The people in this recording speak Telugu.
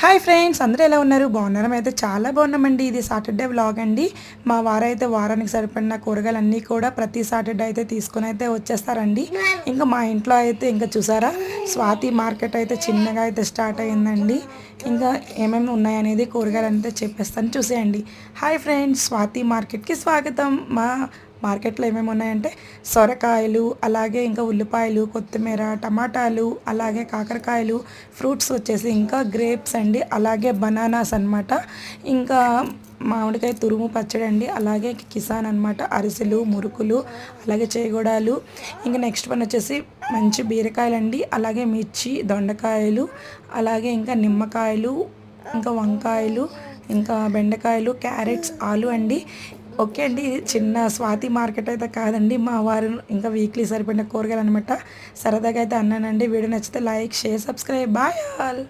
హాయ్ ఫ్రెండ్స్ అందరూ ఎలా ఉన్నారు? బాగున్నారు? అయితే చాలా బాగున్నామండి. ఇది సాటర్డే వ్లాగ్ అండి. మా వారైతే వారానికి సరిపడిన కూరగాయలు అన్నీ కూడా ప్రతి సాటర్డే అయితే తీసుకొని అయితే వచ్చేస్తారండి. ఇంకా మా ఇంట్లో అయితే ఇంకా చూసారా? స్వాతి మార్కెట్ అయితే చిన్నగా అయితే స్టార్ట్ అయిందండి. ఇంకా ఏమేమి ఉన్నాయనేది కూరగాయలు అయితే చెప్పేస్తాను. చూసేయండి. హాయ్ ఫ్రెండ్స్ స్వాతి మార్కెట్కి స్వాగతం. మా మార్కెట్లో ఏమేమి ఉన్నాయంటే సొరకాయలు అలాగే ఇంకా ఉల్లిపాయలు కొత్తిమీర టమాటాలు అలాగే కాకరకాయలు ఫ్రూట్స్ వచ్చేసి ఇంకా గ్రేప్స్ అండి అలాగే బనానాస్ అన్నమాట. ఇంకా మామిడికాయ తురుము పచ్చడి అండి అలాగే కిసాన్ అన్నమాట అరిసెలు మురుకులు అలాగే చేగూడాలు. ఇంకా నెక్స్ట్ వన్ వచ్చేసి మంచి బీరకాయలు అండి అలాగే మిర్చి దొండకాయలు అలాగే ఇంకా నిమ్మకాయలు ఇంకా వంకాయలు ఇంకా బెండకాయలు క్యారెట్స్ ఆలు అండి. ఓకే అండి. ఇది చిన్న స్వాతి మార్కెట్ అయితే కాదండి. మా వారు ఇంకా వీక్లీ సరిపడిన కూరగాయలు అనమాట సరదాగా అయితే అన్నానండి. వీడియో నచ్చితే like share subscribe bye all